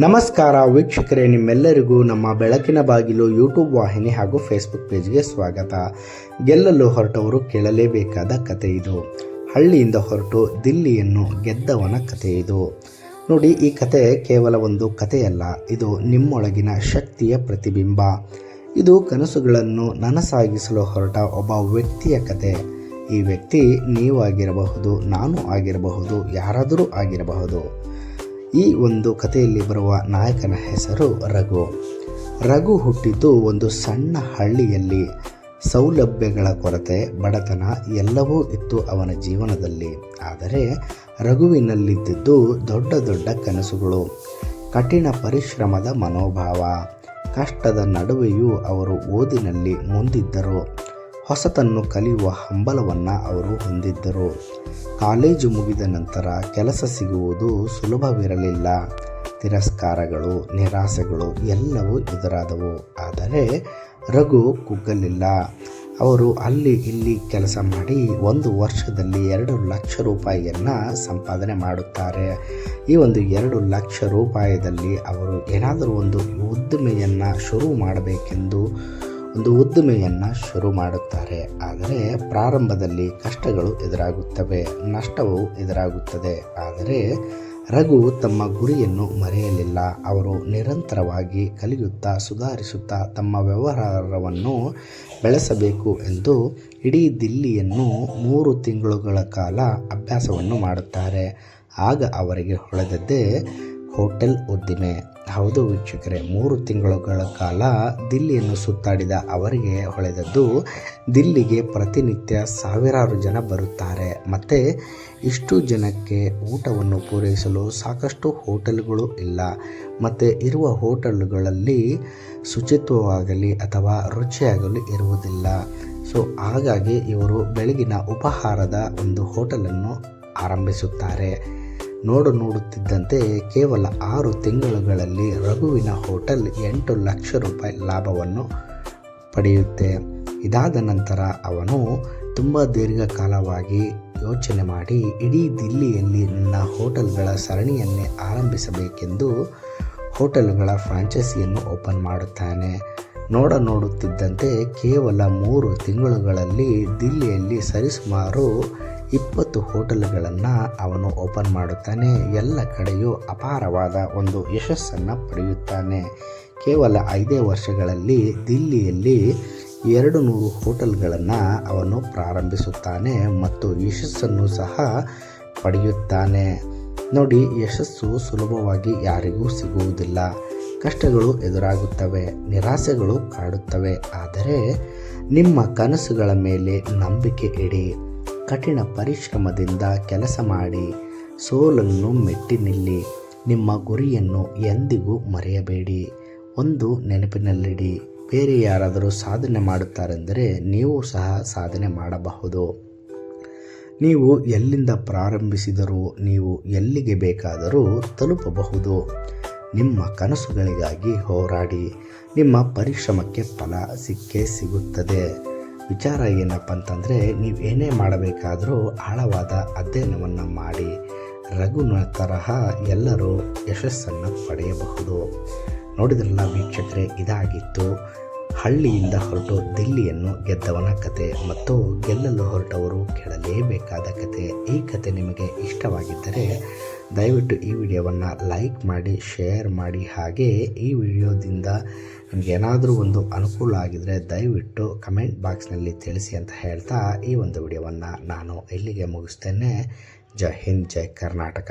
ನಮಸ್ಕಾರ ವೀಕ್ಷಕರೇ, ನಿಮ್ಮೆಲ್ಲರಿಗೂ ನಮ್ಮ ಬೆಳಕಿನ ಬಾಗಿಲು ಯೂಟ್ಯೂಬ್ ವಾಹಿನಿ ಹಾಗೂ ಫೇಸ್ಬುಕ್ ಪೇಜ್ಗೆ ಸ್ವಾಗತ. ಗೆಲ್ಲಲು ಹೊರಟವರು ಕೇಳಲೇಬೇಕಾದ ಕತೆ ಇದು. ಹಳ್ಳಿಯಿಂದ ಹೊರಟು ದಿಲ್ಲಿಯನ್ನು ಗೆದ್ದವನ ಕತೆ ಇದು. ನೋಡಿ, ಈ ಕತೆ ಕೇವಲ ಒಂದು ಕಥೆಯಲ್ಲ, ಇದು ನಿಮ್ಮೊಳಗಿನ ಶಕ್ತಿಯ ಪ್ರತಿಬಿಂಬ. ಇದು ಕನಸುಗಳನ್ನು ನನಸಾಗಿಸಲು ಹೊರಟ ಒಬ್ಬ ವ್ಯಕ್ತಿಯ ಕತೆ. ಈ ವ್ಯಕ್ತಿ ನೀವಾಗಿರಬಹುದು, ನಾನು ಆಗಿರಬಹುದು, ಯಾರಾದರೂ ಆಗಿರಬಹುದು. ಈ ಒಂದು ಕಥೆಯಲ್ಲಿ ಬರುವ ನಾಯಕನ ಹೆಸರು ರಘು. ರಘು ಹುಟ್ಟಿದ್ದು ಒಂದು ಸಣ್ಣ ಹಳ್ಳಿಯಲ್ಲಿ. ಸೌಲಭ್ಯಗಳ ಕೊರತೆ, ಬಡತನ ಎಲ್ಲವೂ ಇತ್ತು ಅವನ ಜೀವನದಲ್ಲಿ. ಆದರೆ ರಘುವಿನಲ್ಲಿದ್ದಿದ್ದು ದೊಡ್ಡ ದೊಡ್ಡ ಕನಸುಗಳು. ಕಠಿಣ ಪರಿಶ್ರಮದ ಮನೋಭಾವ. ಕಷ್ಟದ ನಡುವೆಯೂ ಅವರು ಓದಿನಲ್ಲಿ ಮುಂದಿದ್ದರು. ಹೊಸತನ್ನು ಕಲಿಯುವ ಹಂಬಲವನ್ನು ಅವರು ಹೊಂದಿದ್ದರು. ಕಾಲೇಜು ಮುಗಿದ ನಂತರ ಕೆಲಸ ಸಿಗುವುದು ಸುಲಭವಿರಲಿಲ್ಲ. ತಿರಸ್ಕಾರಗಳು, ನಿರಾಸೆಗಳು ಎಲ್ಲವೂ ಎದುರಾದವು. ಆದರೆ ರಘು ಕುಗ್ಗಲಿಲ್ಲ. ಅವರು ಅಲ್ಲಿ ಇಲ್ಲಿ ಕೆಲಸ ಮಾಡಿ ಒಂದು ವರ್ಷದಲ್ಲಿ ಎರಡು ಲಕ್ಷ ರೂಪಾಯಿಯನ್ನು ಸಂಪಾದನೆ ಮಾಡುತ್ತಾರೆ. ಈ ಒಂದು ಎರಡು ಲಕ್ಷ ರೂಪಾಯಿಯಲ್ಲಿ ಅವರು ಏನಾದರೂ ಒಂದು ಉದ್ದಿಮೆಯನ್ನು ಶುರು ಮಾಡಬೇಕೆಂದು ಒಂದು ಉದ್ದಿಮೆಯನ್ನು ಶುರು ಮಾಡುತ್ತಾರೆ. ಆದರೆ ಪ್ರಾರಂಭದಲ್ಲಿ ಕಷ್ಟಗಳು ಎದುರಾಗುತ್ತವೆ, ನಷ್ಟವು ಎದುರಾಗುತ್ತದೆ. ಆದರೆ ರಘು ತಮ್ಮ ಗುರಿಯನ್ನು ಮರೆಯಲಿಲ್ಲ. ಅವರು ನಿರಂತರವಾಗಿ ಕಲಿಯುತ್ತಾ ಸುಧಾರಿಸುತ್ತಾ ತಮ್ಮ ವ್ಯವಹಾರವನ್ನು ಬೆಳೆಸಬೇಕು ಎಂದು ಇಡೀ ದಿಲ್ಲಿಯನ್ನು ಮೂರು ತಿಂಗಳುಗಳ ಕಾಲ ಅಭ್ಯಾಸವನ್ನು ಮಾಡುತ್ತಾರೆ. ಆಗ ಅವರಿಗೆ ಹೊಳೆದದ್ದೇ ಹೋಟೆಲ್ ಉದ್ದಿಮೆ. ಹೌದು ವೀಕ್ಷಕರೇ, ಮೂರು ತಿಂಗಳುಗಳ ಕಾಲ ದಿಲ್ಲಿಯನ್ನು ಸುತ್ತಾಡಿದ ಅವರಿಗೆ ಹೊಳೆದದ್ದು ದಿಲ್ಲಿಗೆ ಪ್ರತಿನಿತ್ಯ ಸಾವಿರಾರು ಜನ ಬರುತ್ತಾರೆ. ಮತ್ತು ಇಷ್ಟು ಜನಕ್ಕೆ ಊಟವನ್ನು ಪೂರೈಸಲು ಸಾಕಷ್ಟು ಹೋಟೆಲ್ಗಳು ಇಲ್ಲ. ಮತ್ತು ಇರುವ ಹೋಟೆಲ್ಗಳಲ್ಲಿ ಶುಚಿತ್ವವಾಗಲಿ ಅಥವಾ ರುಚಿಯಾಗಲಿ ಇರುವುದಿಲ್ಲ. ಸೊ, ಹಾಗಾಗಿ ಇವರು ಬೆಳಗಿನ ಉಪಹಾರದ ಒಂದು ಹೋಟೆಲನ್ನು ಆರಂಭಿಸುತ್ತಾರೆ. ನೋಡು ನೋಡುತ್ತಿದ್ದಂತೆ ಕೇವಲ ಆರು ತಿಂಗಳುಗಳಲ್ಲಿ ರಘುವಿನ ಹೋಟೆಲ್ ಎಂಟು ಲಕ್ಷ ರೂಪಾಯಿ ಲಾಭವನ್ನು ಪಡೆಯುತ್ತೆ. ಇದಾದ ನಂತರ ಅವನು ತುಂಬ ದೀರ್ಘಕಾಲವಾಗಿ ಯೋಚನೆ ಮಾಡಿ, ಇಡೀ ದಿಲ್ಲಿಯಲ್ಲಿ ನನ್ನ ಹೋಟೆಲ್ಗಳ ಸರಣಿಯನ್ನೇ ಆರಂಭಿಸಬೇಕೆಂದು ಹೋಟೆಲ್ಗಳ ಫ್ರಾಂಚೈಸಿಯನ್ನು ಓಪನ್ ಮಾಡುತ್ತಾನೆ. ನೋಡ ನೋಡುತ್ತಿದ್ದಂತೆ ಕೇವಲ ಮೂರು ತಿಂಗಳುಗಳಲ್ಲಿ ದಿಲ್ಲಿಯಲ್ಲಿ ಸರಿಸುಮಾರು ಇಪ್ಪತ್ತು ಹೋಟೆಲ್ಗಳನ್ನು ಅವನು ಓಪನ್ ಮಾಡುತ್ತಾನೆ. ಎಲ್ಲ ಕಡೆಯೂ ಅಪಾರವಾದ ಒಂದು ಯಶಸ್ಸನ್ನು ಪಡೆಯುತ್ತಾನೆ. ಕೇವಲ ಐದೇ ವರ್ಷಗಳಲ್ಲಿ ದಿಲ್ಲಿಯಲ್ಲಿ ಎರಡು ನೂರು ಹೋಟೆಲ್ಗಳನ್ನು ಅವನು ಪ್ರಾರಂಭಿಸುತ್ತಾನೆ ಮತ್ತು ಯಶಸ್ಸನ್ನು ಸಹ ಪಡೆಯುತ್ತಾನೆ. ನೋಡಿ, ಯಶಸ್ಸು ಸುಲಭವಾಗಿ ಯಾರಿಗೂ ಸಿಗುವುದಿಲ್ಲ. ಕಷ್ಟಗಳು ಎದುರಾಗುತ್ತವೆ, ನಿರಾಸೆಗಳು ಕಾಡುತ್ತವೆ. ಆದರೆ ನಿಮ್ಮ ಕನಸುಗಳ ಮೇಲೆ ನಂಬಿಕೆ ಇಡಿ. ಕಠಿಣ ಪರಿಶ್ರಮದಿಂದ ಕೆಲಸ ಮಾಡಿ ಸೋಲನ್ನು ಮೆಟ್ಟಿ ನಿಲ್ಲಿ. ನಿಮ್ಮ ಗುರಿಯನ್ನು ಎಂದಿಗೂ ಮರೆಯಬೇಡಿ. ಒಂದು ನೆನಪಿನಲ್ಲಿಡಿ, ಬೇರೆ ಯಾರಾದರೂ ಸಾಧನೆ ಮಾಡುತ್ತಾರೆಂದರೆ ನೀವು ಸಹ ಸಾಧನೆ ಮಾಡಬಹುದು. ನೀವು ಎಲ್ಲಿಂದ ಪ್ರಾರಂಭಿಸಿದರೂ, ನೀವು ಎಲ್ಲಿಗೆ ಬೇಕಾದರೂ ತಲುಪಬಹುದು. ನಿಮ್ಮ ಕನಸುಗಳಿಗಾಗಿ ಹೋರಾಡಿ. ನಿಮ್ಮ ಪರಿಶ್ರಮಕ್ಕೆ ಫಲ, ಸಿಕ್ಕೇ ಸಿಗುತ್ತದೆ. ವಿಚಾರ ಏನಪ್ಪ ಅಂತಂದರೆ, ನೀವು ಏನೇ ಮಾಡಬೇಕಾದರೂ ಆಳವಾದ ಅಧ್ಯಯನವನ್ನು ಮಾಡಿ, ರಘುನ ತರಹ ಎಲ್ಲರೂ ಯಶಸ್ಸನ್ನು ಪಡೆಯಬಹುದು. ನೋಡಿದ್ರಲ್ಲ ವೀಕ್ಷಕರೇ, ಇದಾಗಿತ್ತು. ಹಳ್ಳಿಯಿಂದ ಹೊರಟು ದಿಲ್ಲಿಯನ್ನು ಗೆದ್ದವನ ಕತೆ ಮತ್ತು ಗೆಲ್ಲಲು ಹೊರಟವರು ಕೇಳಲೇಬೇಕಾದ ಕತೆ. ಈ ಕತೆ ನಿಮಗೆ ಇಷ್ಟವಾಗಿದ್ದರೆ ದಯವಿಟ್ಟು ಈ ವಿಡಿಯೋವನ್ನು ಲೈಕ್ ಮಾಡಿ, ಶೇರ್ ಮಾಡಿ. ಹಾಗೆ ಈ ವಿಡಿಯೋದಿಂದ ನಿಮಗೇನಾದರೂ ಒಂದು ಅನುಕೂಲ ಆಗಿದರೆ ದಯವಿಟ್ಟು ಕಮೆಂಟ್ ಬಾಕ್ಸ್ನಲ್ಲಿ ತಿಳಿಸಿ ಅಂತ ಹೇಳ್ತಾ ಈ ಒಂದು ವಿಡಿಯೋವನ್ನು ನಾನು ಇಲ್ಲಿಗೆ ಮುಗಿಸ್ತೇನೆ. ಜೈ ಹಿಂದ್, ಜೈ ಕರ್ನಾಟಕ.